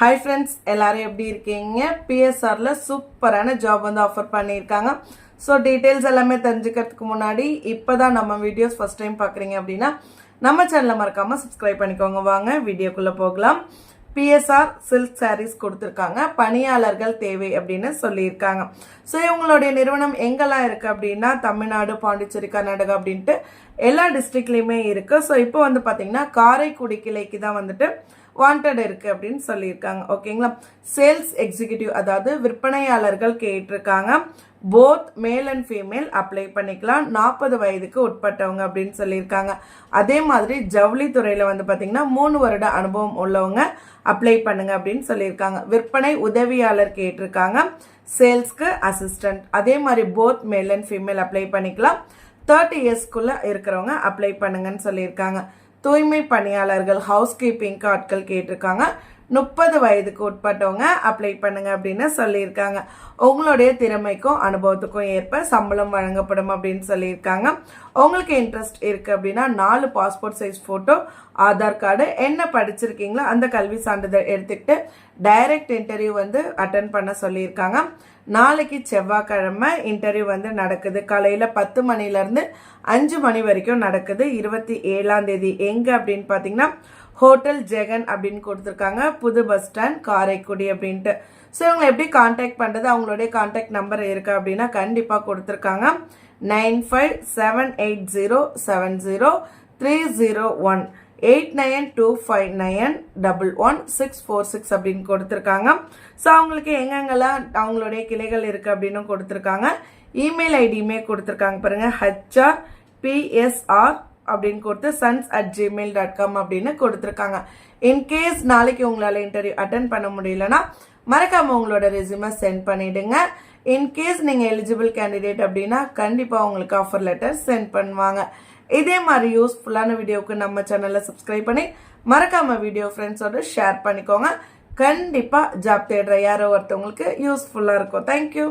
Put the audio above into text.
Hi friends எல்லாரும் எப்படி இருக்கீங்க? பிஎஸ்ஆரில் சூப்பரான ஜாப் வந்து ஆஃபர் பண்ணியிருக்காங்க. ஸோ டீட்டெயில்ஸ் எல்லாமே தெரிஞ்சுக்கிறதுக்கு முன்னாடி இப்போ தான் நம்ம வீடியோஸ் ஃபஸ்ட் டைம் பார்க்குறீங்க அப்படின்னா நம்ம சேனலை மறக்காமல் சப்ஸ்கிரைப் பண்ணிக்கோங்க. வாங்க வீடியோக்குள்ளே போகலாம். பிஎஸ்ஆர் சில்க் சாரீஸ் கொடுத்துருக்காங்க. பணியாளர்கள் தேவை அப்படின்னு சொல்லியிருக்காங்க. ஸோ இவங்களுடைய நிறுவனம் எங்கெல்லாம் இருக்குது அப்படின்னா தமிழ்நாடு பாண்டிச்சேரி கர்நாடகா அப்படின்ட்டு எல்லா டிஸ்ட்ரிக்ட்லேயுமே இருக்குது ஸோ இப்போ வந்து பார்த்திங்கன்னா காரைக்குடி கிளைக்கு தான் வந்துட்டு வாண்டட் இருக்கு அப்படின்னு சொல்லியிருக்காங்க. ஓகேங்களா சேல்ஸ் எக்ஸிக்யூட்டிவ் அதாவது விற்பனையாளர்கள் கேட்டிருக்காங்க. Both male and female apply பண்ணிக்கலாம். நாற்பது வயதுக்கு உட்பட்டவங்க அப்படின்னு சொல்லியிருக்காங்க. அதே மாதிரி ஜவுளி துறையில் வந்து பார்த்தீங்கன்னா மூணு வருட அனுபவம் உள்ளவங்க அப்ளை பண்ணுங்க அப்படின்னு சொல்லியிருக்காங்க. விற்பனை உதவியாளர் கேட்டிருக்காங்க. சேல்ஸ்க்கு அசிஸ்டன்ட் அதே மாதிரி both male and female apply பண்ணிக்கலாம். தேர்ட்டி இயர்ஸ்க்குள்ளே இருக்கிறவங்க அப்ளை பண்ணுங்கன்னு சொல்லியிருக்காங்க. தூய்மை பணியாளர்கள் ஹவுஸ் கீப்பிங் ஆட்கள் கேட்டிருக்காங்க. முப்பது வயதுக்கு உட்பட்டவங்க அப்ளை பண்ணுங்க அப்படின்னு சொல்லியிருக்காங்க. உங்களுடைய திறமைக்கும் அனுபவத்துக்கும் ஏற்ப சம்பளம் வழங்கப்படும் அப்படின்னு சொல்லியிருக்காங்க. உங்களுக்கு இன்ட்ரெஸ்ட் இருக்கு அப்படின்னா நாலு passport size photo Aadhaar card என்ன படிச்சிருக்கீங்களோ அந்த கல்வி சான்றிதழ் எடுத்துக்கிட்டு டைரக்ட் இன்டர்வியூ வந்து அட்டன் பண்ண சொல்லியிருக்காங்க. நாளைக்கு செவ்வாய்க்கிழமை இன்டர்வியூ வந்து நடக்குது. காலையில் பத்து மணிலேருந்து அஞ்சு மணி வரைக்கும் நடக்குது. இருபத்தி ஏழாம் தேதி. எங்கே அப்படின்னு பார்த்தீங்கன்னா ஹோட்டல் ஜெகன் அப்படின்னு கொடுத்துருக்காங்க. புது பஸ் ஸ்டாண்ட் காரைக்குடி அப்படின்ட்டு. ஸோ இவங்களை எப்படி காண்டாக்ட் பண்ணுறது அவங்களுடைய காண்டாக்ட் நம்பர் இருக்குது அப்படின்னா கண்டிப்பாக கொடுத்துருக்காங்க. Nine five seven eight zero seven zero three zero one eight nine two five nine double one six four six அப்படின்னு கொடுத்துருக்காங்க. ஸோ அவங்களுக்கு எங்கெங்கெல்லாம் அவங்களுடைய கிளைகள் இருக்குது அப்படின்னு கொடுத்துருக்காங்க. இமெயில் ஐடியுமே கொடுத்துருக்காங்க பாருங்கள் ஹச்ஆர் பிஎஸ்ஆர் அப்படின்னு கொடுத்து sons at Gmail dot com அப்படின்னு கொடுத்துருக்காங்க. இன்கேஸ் நாளைக்கு உங்களால் இன்டர்வியூ அட்டன் பண்ண முடியலன்னா மறக்காம உங்களோட ரெசியூமை சென்ட் பண்ணிடுங்க. இன்கேஸ் நீங்கள் எலிஜிபிள் கேண்டிடேட் அப்படின்னா கண்டிப்பாக உங்களுக்கு ஆஃபர் லெட்டர் சென்ட் பண்ணுவாங்க. இதே மாதிரி யூஸ்ஃபுல்லான வீடியோவுக்கு நம்ம சேனலை சப்ஸ்கிரைப் பண்ணி மறக்காம வீடியோ ஃப்ரெண்ட்ஸோட ஷேர் பண்ணிக்கோங்க. கண்டிப்பாக ஜாப் தேடுற யாரோ ஒருத்தவங்களுக்கு யூஸ்ஃபுல்லாக இருக்கும். தேங்க்யூ